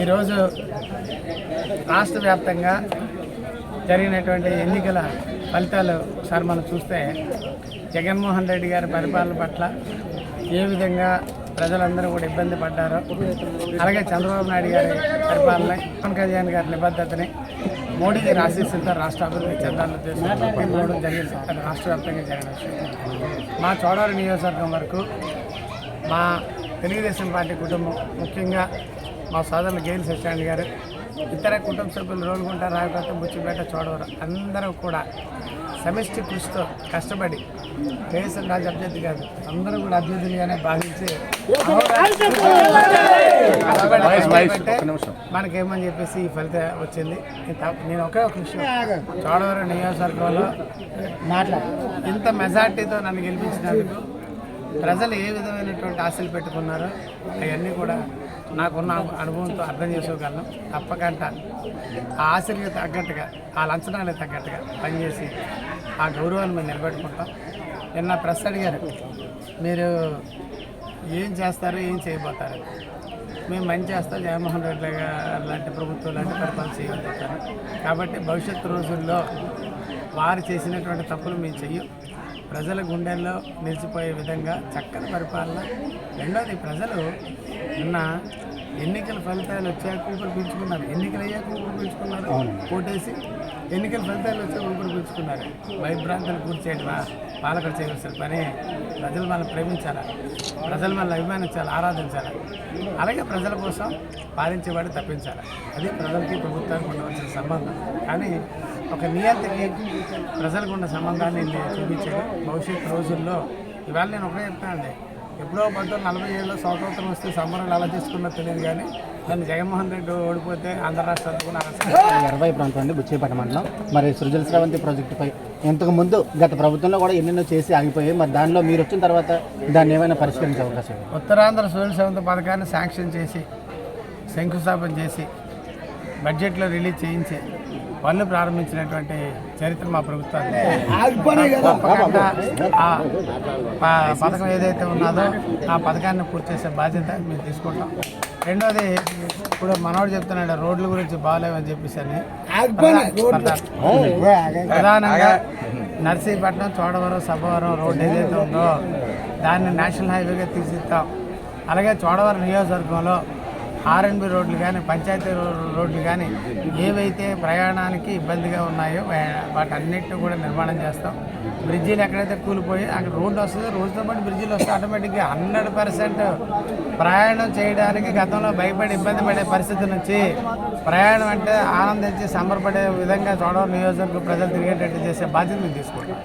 ఈరోజు రాష్ట్ర వ్యాప్తంగా జరిగినటువంటి ఎన్నికల ఫలితాలు సార్ మనం చూస్తే జగన్మోహన్ రెడ్డి గారి పరిపాలన పట్ల ఏ విధంగా ప్రజలందరూ కూడా ఇబ్బంది పడ్డారో అలాగే చంద్రబాబు నాయుడు గారి పరిపాలన పవన్ కళ్యాణ్ గారి నిబద్ధతని మోడీకి రాశిస్తుంటే రాష్ట్ర అభివృద్ధి చెందాలని ఉద్దేశంతో మూడు జరిగింది అది రాష్ట్ర వ్యాప్తంగా జరిగిన మా చోడవరం నియోజకవర్గం వరకు మా తెలుగుదేశం పార్టీ కుటుంబం ముఖ్యంగా మా సోదరులు గేల్ సత్యాన్ని గారు ఇతర కుటుంబ సభ్యులు రోలుగుంట రాయపేట బుచ్చిపేట చోడవరం అందరూ కూడా సమిష్టి కృషితో కష్టపడి కేఎస్ఎల్ రాజు అభ్యర్థి కాదు అందరూ కూడా అభ్యర్థులుగానే భావించి మనకేమని చెప్పేసి ఈ ఫలితం వచ్చింది. నేను ఒకే ఒక విషయం. చోడవరం నియోజకవర్గంలో ఇంత మెజార్టీతో నన్ను గెలిపించినందుకు ప్రజలు ఏ విధమైనటువంటి ఆశలు పెట్టుకున్నారో అవన్నీ కూడా నాకున్న అనుభవంతో అర్థం చేసుకోగలను. తప్పకంట ఆ ఆశలకి తగ్గట్టుగా ఆ లంచనాలకు తగ్గట్టుగా పనిచేసి ఆ గౌరవాన్ని మేము నిలబెట్టుకుంటాం. నిన్న ప్రెస్ అడిగారు మీరు ఏం చేస్తారు ఏం చేయబోతారు మేము మంచి చేస్తాం జగన్మోహన్ రెడ్డి గారు లాంటి ప్రభుత్వం లాంటి పరిపాలన చేయగలుగుతారు కాబట్టి భవిష్యత్తు రోజుల్లో వారు చేసినటువంటి తప్పులు మేము చెయ్యం. ప్రజల గుండెల్లో నిలిచిపోయే విధంగా చక్కని పరిపాలన. రెండోది ప్రజలు నిన్న ఎన్నికల ఫలితాలు వచ్చాక ఊపిరి పీల్చుకున్నారు. ఎన్నికలు అయ్యాక ఊపిరి పీల్చుకున్నారు. ఓటేసి ఎన్నికల ఫలితాలు వచ్చాక ఊపిరి పీల్చుకున్నారు. భయభ్రాంతులు కూర్చేయడమా పాలకులు చేయవలసిన పని ప్రజలు మనల్ని ప్రేమించాలా? ప్రజలు మనల్ని అభిమానించాలి? ఆరాధించాలి? అలాగే ప్రజల కోసం పాలించేవాడు తప్పించాలి? అది ప్రజలకి ప్రభుత్వానికి ఉండవలసిన సంబంధం. కానీ ఒక నియంత్రకి ప్రజలకు ఉన్న సంబంధాన్ని నేను చూపించాడు. భవిష్యత్ రోజుల్లో ఇవాళ నేను ఒకటే చెప్తానండి. ఎప్పుడో పంతొమ్మిది నలభై ఏళ్ళలో స్వాతంత్రం వస్తే సంబరాలు ఎలా తీసుకున్నో తెలియదు కానీ దాన్ని జగన్మోహన్ రెడ్డి ఓడిపోతే ఆంధ్ర రాష్ట్రానికి ఇరవై ప్రాంతం అండి బుచ్చేపేట మండలం. మరి సృజల స్రవంతి ప్రాజెక్టుపై ఇంతకు ముందు గత ప్రభుత్వంలో కూడా ఎన్నెన్నో చేసి ఆగిపోయాయి. మరి దానిలో మీరు వచ్చిన తర్వాత దాన్ని ఏమైనా పరిష్కరించే అవకాశం? ఉత్తరాంధ్ర సోల్ సెవెంత్ పథకాన్ని శాంక్షన్ చేసి శంకుస్థాపన చేసి బడ్జెట్లో రిలీజ్ చేయించి పనులు ప్రారంభించినటువంటి చరిత్ర మా ప్రభుత్వాన్ని ఆ పథకం ఏదైతే ఉన్నదో ఆ పథకాన్ని పూర్తి చేసే బాధ్యత మేము తీసుకుంటాం. రెండోది ఇప్పుడు మనోడు చెప్తున్నాడు రోడ్ల గురించి బాగాలేవని చెప్పేసి అని. ప్రధా- ప్రధానంగా నర్సీపట్నం చోడవరం సభవరం రోడ్డు ఏదైతే ఉందో దాన్ని నేషనల్ హైవేగా తీసిస్తాం. అలాగే చోడవరం నియోజకవర్గంలో ఆర్ఎన్బి రోడ్లు కానీ పంచాయతీ రోడ్లు కానీ ఏవైతే ప్రయాణానికి ఇబ్బందిగా ఉన్నాయో వా- వాటన్నిటిని కూడా నిర్మాణం చేస్తాం. బ్రిడ్జీలు ఎక్కడైతే కూలిపోయి అక్కడ రోడ్డు వస్తుందో రోజుతో పాటు బ్రిడ్జీలు వస్తే ఆటోమేటిక్గా హండ్రెడ్ పర్సెంట్ ప్రయాణం చేయడానికి గతంలో భయపడి ఇబ్బంది పడే పరిస్థితి నుంచి ప్రయాణం అంటే ఆనందించి సంబరపడే విధంగా చోడవరం నియోజకవర్గ ప్రజలు తిరిగేటట్టు చేసే బాధ్యత మేము తీసుకుంటాం